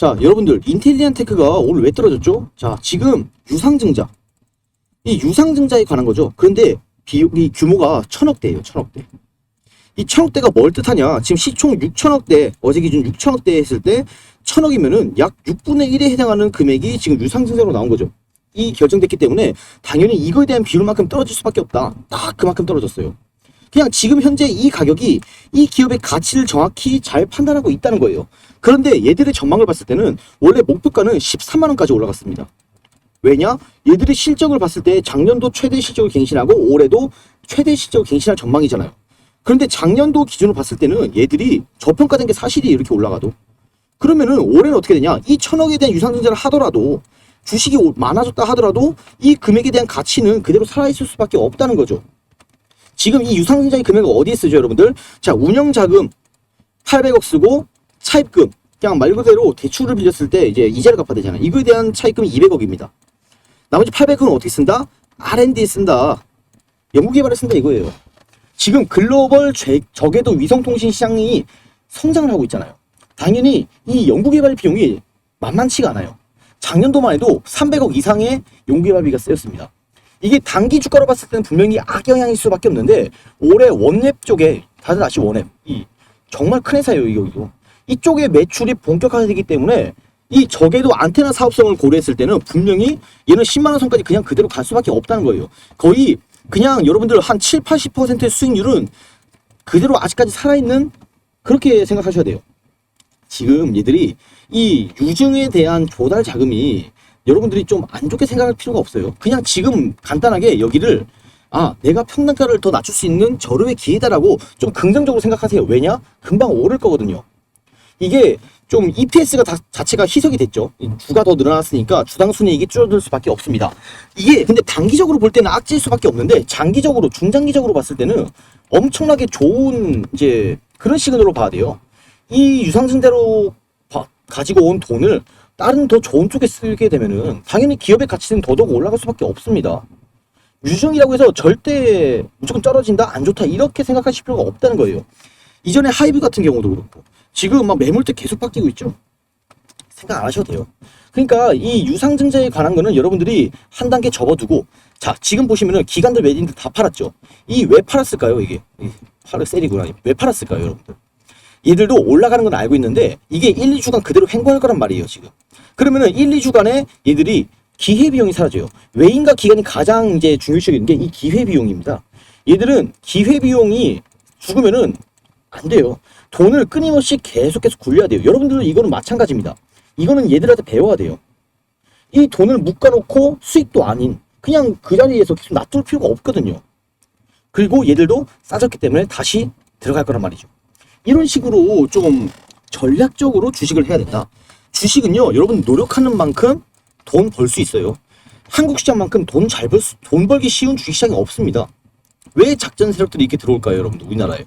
자, 여러분들 인텔리안 테크가 오늘 왜 떨어졌죠? 자, 지금 유상증자. 이 유상증자에 관한 거죠. 그런데 비용이 규모가 천억대예요. 천억대. 이 천억대가 뭘 뜻하냐? 지금 시총 6천억대, 어제 기준 6천억대 했을 때 천억이면은 약 6분의 1에 해당하는 금액이 지금 유상증자로 나온 거죠. 이 결정됐기 때문에 당연히 이거에 대한 비율만큼 떨어질 수밖에 없다. 딱 그만큼 떨어졌어요. 그냥 지금 현재 이 가격이 이 기업의 가치를 정확히 잘 판단하고 있다는 거예요. 그런데 얘들의 전망을 봤을 때는 원래 목표가는 13만 원까지 올라갔습니다. 왜냐? 얘들의 실적을 봤을 때 작년도 최대 실적을 갱신하고 올해도 최대 실적을 갱신할 전망이잖아요. 그런데 작년도 기준으로 봤을 때는 얘들이 저평가된 게 사실이 이렇게 올라가도 그러면은 올해는 어떻게 되냐? 이 천억에 대한 유상증자를 하더라도 주식이 오- 많아졌다 하더라도 이 금액에 대한 가치는 그대로 살아있을 수밖에 없다는 거죠. 지금 이 유상증자의 금액은 어디에 쓰죠, 여러분들? 자, 운영자금 800억 쓰고 차입금 그냥 말 그대로 대출을 빌렸을 때 이제 이자를 갚아야 되잖아요. 이거에 대한 차입금이 200억입니다. 나머지 800억은 어떻게 쓴다? R&D에 쓴다. 연구개발에 쓴다 이거예요. 지금 글로벌 죄- 저궤도 위성통신 시장이 성장을 하고 있잖아요. 당연히 이 연구개발 비용이 만만치가 않아요. 작년도만 해도 300억 이상의 연구개발비가 쓰였습니다. 이게 단기 주가로 봤을 때는 분명히 악영향일 수밖에 없는데 올해 원앱 쪽에 다들 아시 원앱 이 정말 큰 회사예요 이거 이쪽에 매출이 본격화되기 때문에 이 저궤도 안테나 사업성을 고려했을 때는 분명히 얘는 10만 원 선까지 그냥 그대로 갈 수밖에 없다는 거예요. 거의 그냥 여러분들 한 7, 80%의 수익률은 그대로 아직까지 살아있는 그렇게 생각하셔야 돼요. 지금 얘들이 이 유증에 대한 조달 자금이 여러분들이 좀 안 좋게 생각할 필요가 없어요. 그냥 지금 간단하게 여기를 아 내가 평단가를 더 낮출 수 있는 저렴의 기회다라고 좀 긍정적으로 생각하세요. 왜냐? 금방 오를 거거든요. 이게 좀 EPS가 다, 자체가 희석이 됐죠. 이 주가 더 늘어났으니까 주당 순이익이 줄어들 수밖에 없습니다. 이게 근데 단기적으로 볼 때는 악재일 수밖에 없는데 장기적으로 중장기적으로 봤을 때는 엄청나게 좋은 이제 그런 시그널로 봐야 돼요. 이 유상증자로 바- 가지고 온 돈을 다른 더 좋은 쪽에 쓰게 되면은 당연히 기업의 가치는 더더욱 올라갈 수밖에 없습니다. 유증이라고 해서 절대 무조건 떨어진다 안 좋다 이렇게 생각하실 필요가 없다는 거예요. 이전에 하이브 같은 경우도 그렇고 지금 막 매물대 계속 바뀌고 있죠. 생각 안 하셔도 돼요. 그러니까 이 유상증자에 관한 거는 여러분들이 한 단계 접어두고 자 지금 보시면은 기관들 외인들 다 팔았죠. 이 왜 팔았을까요 이게? 팔을 세리구나. 왜 팔았을까요 여러분들? 얘들도 올라가는 건 알고 있는데 이게 1, 2주간 그대로 횡보할 거란 말이에요 지금. 그러면은 1, 2주간에 얘들이 기회 비용이 사라져요. 외인과 기관이 가장 이제 중요시하는 게 이 기회 비용입니다. 얘들은 기회 비용이 죽으면은 안 돼요. 돈을 끊임없이 계속 계속 굴려야 돼요. 여러분들도 이거는 마찬가지입니다. 이거는 얘들한테 배워야 돼요. 이 돈을 묶어놓고 수익도 아닌 그냥 그 자리에서 계속 놔둘 필요가 없거든요. 그리고 얘들도 싸졌기 때문에 다시 들어갈 거란 말이죠. 이런 식으로 좀 전략적으로 주식을 해야 된다. 주식은요, 여러분 노력하는 만큼 돈 벌 수 있어요. 한국 시장만큼 돈 잘 벌, 수- 돈 벌기 쉬운 주식 시장이 없습니다. 왜 작전 세력들이 이렇게 들어올까요, 여러분들, 우리나라에?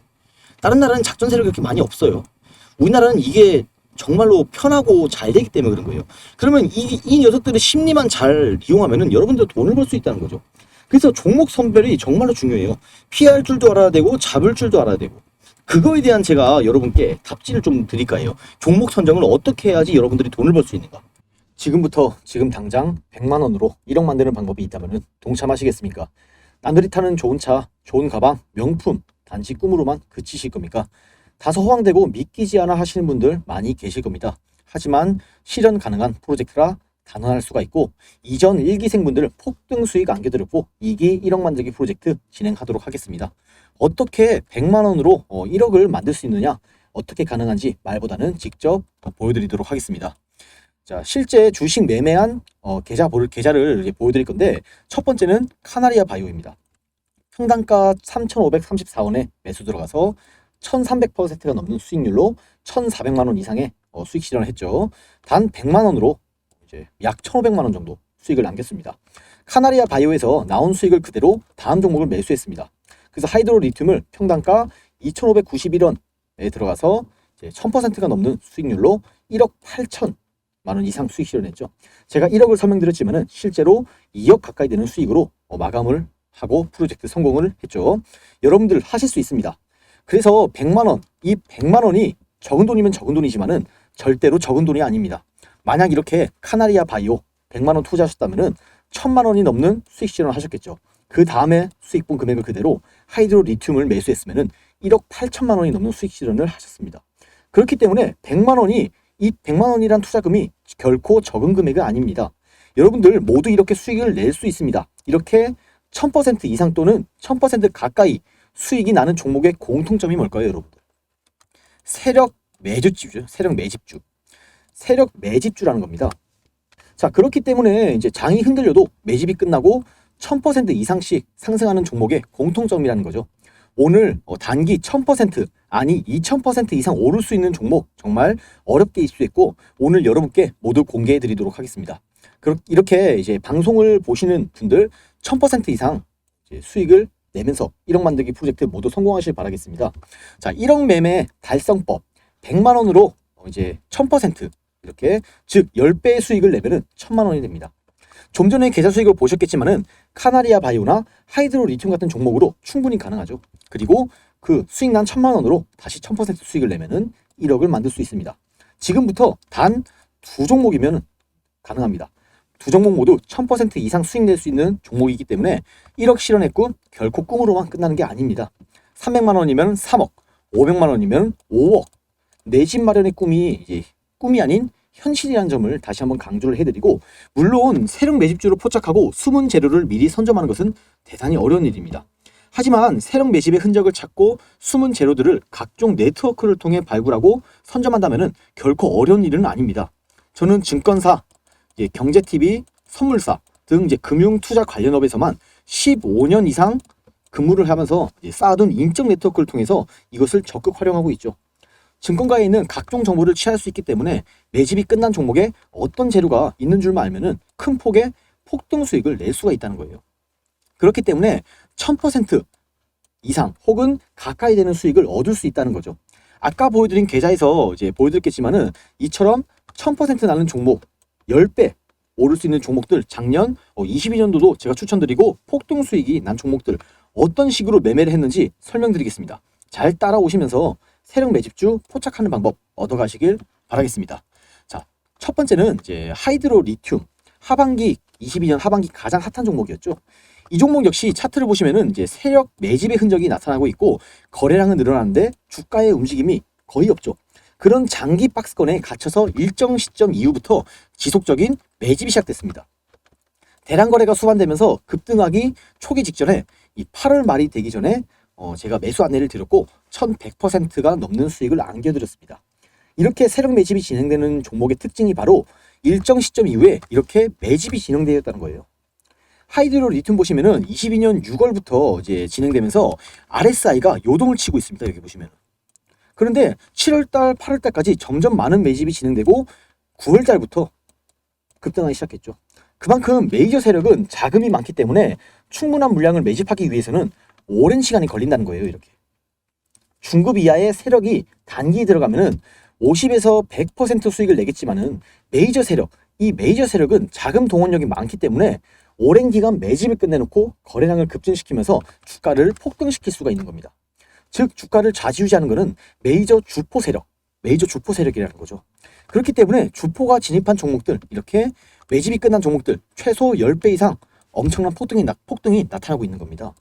다른 나라는 작전 세력이 그렇게 많이 없어요. 우리나라는 이게 정말로 편하고 잘 되기 때문에 그런 거예요. 그러면 이, 이 녀석들의 심리만 잘 이용하면은 여러분들 돈을 벌 수 있다는 거죠. 그래서 종목 선별이 정말로 중요해요. 피할 줄도 알아야 되고 잡을 줄도 알아야 되고. 그거에 대한 제가 여러분께 답지를 좀 드릴까 해요. 종목 선정을 어떻게 해야지 여러분들이 돈을 벌 수 있는가? 지금부터 지금 당장 100만 원으로 1억 만드는 방법이 있다면 동참하시겠습니까? 남들이 타는 좋은 차, 좋은 가방, 명품 단지 꿈으로만 그치실 겁니까? 다소 허황되고 믿기지 않아 하시는 분들 많이 계실 겁니다. 하지만 실현 가능한 프로젝트라 단언할 수가 있고 이전 1기생분들 폭등 수익 안겨드렸고 2기 1억 만들기 프로젝트 진행하도록 하겠습니다. 어떻게 100만 원으로 어, 1억을 만들 수 있느냐 어떻게 가능한지 말보다는 직접 어, 보여드리도록 하겠습니다. 자 실제 주식 매매한 어, 계좌를 이제 보여드릴 건데 첫 번째는 카나리아 바이오입니다. 평단가 3,534원에 매수 들어가서 1,300%가 넘는 수익률로 1,400만 원 이상의 어, 수익 실현을 했죠. 단 100만 원으로 이제 약 1,500만 원 정도 수익을 남겼습니다. 카나리아 바이오에서 나온 수익을 그대로 다음 종목을 매수했습니다. 그래서 하이드로 리튬을 평단가 2,591원에 들어가서 이제 1,000%가 넘는 수익률로 1억 8천 만원 이상 수익 실현했죠. 제가 1억을 설명드렸지만은 실제로 2억 가까이 되는 수익으로 어, 마감을 하고 프로젝트 성공을 했죠. 여러분들 하실 수 있습니다. 그래서 100만 원, 이 100만 원이 적은 돈이면 적은 돈이지만은 절대로 적은 돈이 아닙니다. 만약 이렇게 카나리아 바이오 100만 원 투자하셨다면은 1000만 원이 넘는 수익 실현을 하셨겠죠. 그 다음에 수익 본 금액을 그대로 하이드로 리튬을 매수했으면은 1억 8천만 원이 넘는 수익 실현을 하셨습니다. 그렇기 때문에 100만 원이 이 100만 원이란 투자금이 결코 적은 금액은 아닙니다. 여러분들 모두 이렇게 수익을 낼 수 있습니다. 이렇게 1000% 이상 또는 1000% 가까이 수익이 나는 종목의 공통점이 뭘까요, 여러분들? 세력 매주주죠. 세력 매집주. 세력 매집주라는 겁니다. 자, 그렇기 때문에 이제 장이 흔들려도 매집이 끝나고 1000% 이상씩 상승하는 종목의 공통점이라는 거죠. 오늘 어, 단기 1000% 아니 2000% 이상 오를 수 있는 종목 정말 어렵게 입수했고 오늘 여러분께 모두 공개해 드리도록 하겠습니다. 이렇게 이제 방송을 보시는 분들 1000% 이상 수익을 내면서 1억 만들기 프로젝트 모두 성공하실 바라겠습니다. 자, 1억 매매 달성법 100만 원으로 어, 이제 1000% 이렇게 즉 10배의 수익을 내면은 1000만 원이 됩니다. 좀 전에 계좌 수익을 보셨겠지만은 카나리아 바이오나 하이드로 리튬 같은 종목으로 충분히 가능하죠. 그리고 그 수익 난 1000만 원으로 다시 1000% 수익을 내면은 1억을 만들 수 있습니다. 지금부터 단 두 종목이면 가능합니다. 두 종목 모두 1000% 이상 수익 낼 수 있는 종목이기 때문에 1억 실현의 꿈 결코 꿈으로만 끝나는 게 아닙니다. 300만 원이면 3억, 500만 원이면 5억. 내 집 마련의 꿈이 이제 꿈이 아닌 현실이라는 점을 다시 한번 강조를 해드리고 물론 세력 매집주로 포착하고 숨은 재료를 미리 선점하는 것은 대단히 어려운 일입니다. 하지만 세력 매집의 흔적을 찾고 숨은 재료들을 각종 네트워크를 통해 발굴하고 선점한다면 결코 어려운 일은 아닙니다. 저는 증권사, 경제TV, 선물사 등 이제 금융 투자 관련 업에서만 15년 이상 근무를 하면서 쌓아둔 인적 네트워크를 통해서 이것을 적극 활용하고 있죠. 증권가에 있는 각종 정보를 취할 수 있기 때문에 매집이 끝난 종목에 어떤 재료가 있는 줄만 알면은 큰 폭의 폭등 수익을 낼 수가 있다는 거예요. 그렇기 때문에 1000% 이상 혹은 가까이 되는 수익을 얻을 수 있다는 거죠. 아까 보여드린 계좌에서 이제 보여드렸겠지만은 이처럼 1000% 나는 종목 10배 오를 수 있는 종목들 작년 22년도도 제가 추천드리고 폭등 수익이 난 종목들 어떤 식으로 매매를 했는지 설명드리겠습니다. 잘 따라오시면서 세력 매집주 포착하는 방법 얻어가시길 바라겠습니다. 자, 첫 번째는 이제 하이드로 리튬 하반기 22년 하반기 가장 핫한 종목이었죠. 이 종목 역시 차트를 보시면은 이제 세력 매집의 흔적이 나타나고 있고 거래량은 늘어나는데 주가의 움직임이 거의 없죠. 그런 장기 박스권에 갇혀서 일정 시점 이후부터 지속적인 매집이 시작됐습니다. 대량 거래가 수반되면서 급등하기 초기 직전에 이 8월 말이 되기 전에 어, 제가 매수 안내를 드렸고 1100%가 넘는 수익을 안겨드렸습니다. 이렇게 세력 매집이 진행되는 종목의 특징이 바로 일정 시점 이후에 이렇게 매집이 진행되었다는 거예요. 하이드로 리튬 보시면은 22년 6월부터 이제 진행되면서 RSI가 요동을 치고 있습니다. 여기 보시면. 그런데 7월달, 8월달까지 점점 많은 매집이 진행되고 9월달부터 급등하기 시작했죠. 그만큼 메이저 세력은 자금이 많기 때문에 충분한 물량을 매집하기 위해서는 오랜 시간이 걸린다는 거예요. 이렇게. 중급 이하의 세력이 단기에 들어가면은 50에서 100% 수익을 내겠지만은 메이저 세력, 이 메이저 세력은 자금 동원력이 많기 때문에 오랜 기간 매집을 끝내놓고 거래량을 급증시키면서 주가를 폭등시킬 수가 있는 겁니다. 즉 주가를 좌지우지하는 것은 메이저 주포 세력, 메이저 주포 세력이라는 거죠. 그렇기 때문에 주포가 진입한 종목들 이렇게 매집이 끝난 종목들 최소 10배 이상 엄청난 폭등이, 나, 폭등이 나타나고 있는 겁니다.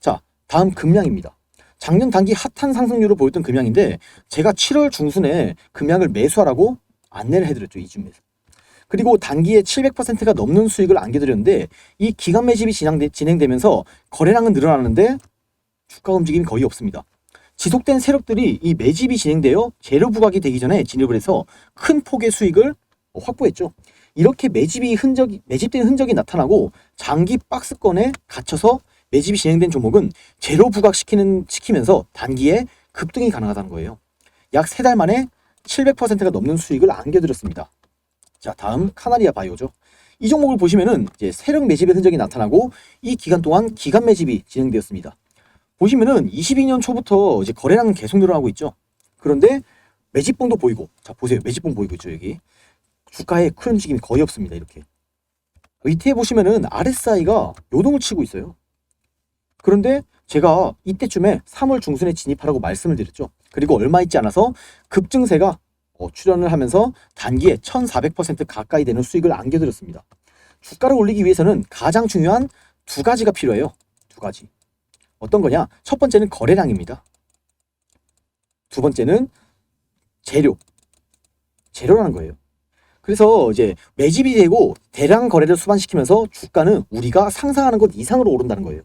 자, 다음 금양입니다. 작년 단기 핫한 상승률을 보였던 금양인데 제가 7월 중순에 금양을 매수하라고 안내를 해드렸죠 이쯤에서. 그리고 단기에 700%가 넘는 수익을 안겨드렸는데 이 기간 매집이 진행되, 진행되 면서 거래량은 늘어나는데 주가 움직임이 거의 없습니다. 지속된 세력들이 이 매집이 진행되어 재료 부각이 되기 전에 진입을 해서 큰 폭의 수익을 확보했죠. 이렇게 매집이 흔적이 매집된 흔적이 나타나고 장기 박스권에 갇혀서 매집이 진행된 종목은 재료 부각시키는 시키면서 단기에 급등이 가능하다는 거예요. 약 세 달 만에 700%가 넘는 수익을 안겨드렸습니다. 자, 다음 카나리아 바이오죠. 이 종목을 보시면은 이제 세력 매집의 흔적이 나타나고 이 기간 동안 기간 매집이 진행되었습니다. 보시면은 22년 초부터 이제 거래량은 계속 늘어나고 있죠. 그런데 매집봉도 보이고, 자 보세요, 매집봉 보이고 있죠 여기. 주가에 큰 움직임이 거의 없습니다 이렇게. 밑에 보시면은 RSI가 요동을 치고 있어요. 그런데 제가 이때쯤에 3월 중순에 진입하라고 말씀을 드렸죠. 그리고 얼마 있지 않아서 급증세가 어, 출연을 하면서 단기에 1400% 가까이 되는 수익을 안겨드렸습니다. 주가를 올리기 위해서는 가장 중요한 두 가지가 필요해요. 두 가지. 어떤 거냐? 첫 번째는 거래량입니다. 두 번째는 재료. 재료라는 거예요. 그래서 이제 매집이 되고 대량 거래를 수반시키면서 주가는 우리가 상상하는 것 이상으로 오른다는 거예요.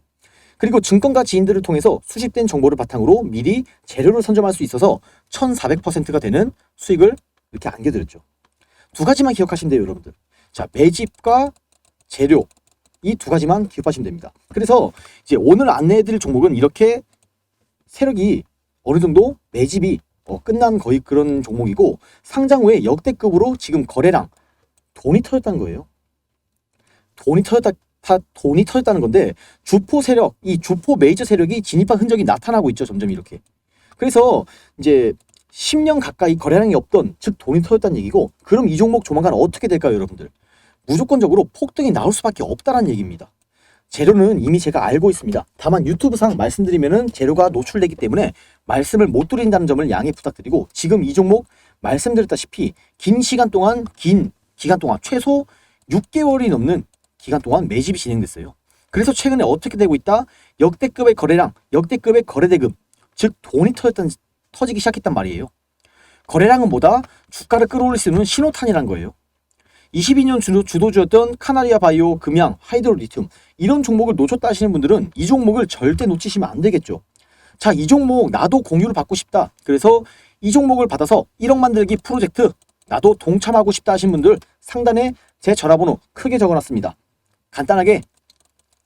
그리고 증권가 지인들을 통해서 수집된 정보를 바탕으로 미리 재료를 선점할 수 있어서 1400%가 되는 수익을 이렇게 안겨드렸죠. 두 가지만 기억하시면 돼요, 여러분들. 자, 매집과 재료. 이 두 가지만 기억하시면 됩니다. 그래서 이제 오늘 안내해드릴 종목은 이렇게 세력이 어느 정도 매집이 어, 끝난 거의 그런 종목이고 상장 후에 역대급으로 지금 거래량 돈이 터졌다는 거예요. 돈이 터졌다 다 돈이 터졌다는 건데 주포 세력 이 주포 메이저 세력이 진입한 흔적이 나타나고 있죠 점점 이렇게. 그래서 이제 10년 가까이 거래량이 없던 즉 돈이 터졌다는 얘기고 그럼 이 종목 조만간 어떻게 될까요 여러분들? 무조건적으로 폭등이 나올 수밖에 없다는 얘기입니다. 재료는 이미 제가 알고 있습니다. 다만 유튜브상 말씀드리면은 재료가 노출되기 때문에 말씀을 못 드린다는 점을 양해 부탁드리고 지금 이 종목 말씀드렸다시피 긴 시간 동안 긴 기간 동안 최소 6개월이 넘는 기간 동안 매집이 진행됐어요. 그래서 최근에 어떻게 되고 있다? 역대급의 거래량, 역대급의 거래대금, 즉 돈이 터졌던 터지기 시작했단 말이에요. 거래량은 뭐다? 주가를 끌어올릴 수 있는 신호탄이란 거예요. 22년 주도, 주도 주였던 카나리아 바이오, 금양, 하이드로 리튬 이런 종목을 놓쳤다 하시는 분들은 이 종목을 절대 놓치시면 안 되겠죠. 자, 이 종목 나도 공유를 받고 싶다. 그래서 이 종목을 받아서 1억 만들기 프로젝트 나도 동참하고 싶다 하신 분들 상단에 제 전화번호 크게 적어놨습니다. 간단하게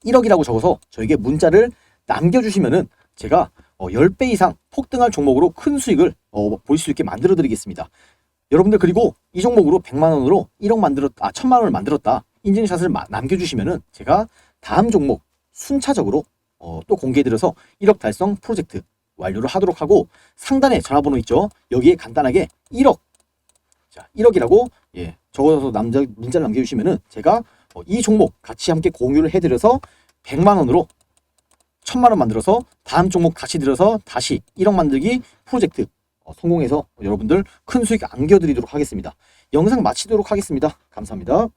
1억이라고 적어서 저에게 문자를 남겨주시면은 제가 어, 10배 이상 폭등할 종목으로 큰 수익을 어, 볼수 있게 만들어 드리겠습니다. 여러분들 그리고 이 종목으로 100만 원으로 1억 만들었 아 1000만 원을 만들었다. 인증샷을 마- 남겨주시면은 제가 다음 종목 순차적으로 어, 또 공개해드려서 1억 달성 프로젝트 완료를 하도록 하고 상단에 전화번호 있죠. 여기에 간단하게 1억 자 1억이라고 예 적어서 남자 문자를 남겨주시면은 제가 어, 이 종목 같이 함께 공유를 해드려서 100만 원으로 1000만 원 만들어서 다음 종목 같이 들여서 다시 1억 만들기 프로젝트 어, 성공해서 여러분들 큰 수익 안겨드리도록 하겠습니다. 영상 마치도록 하겠습니다. 감사합니다.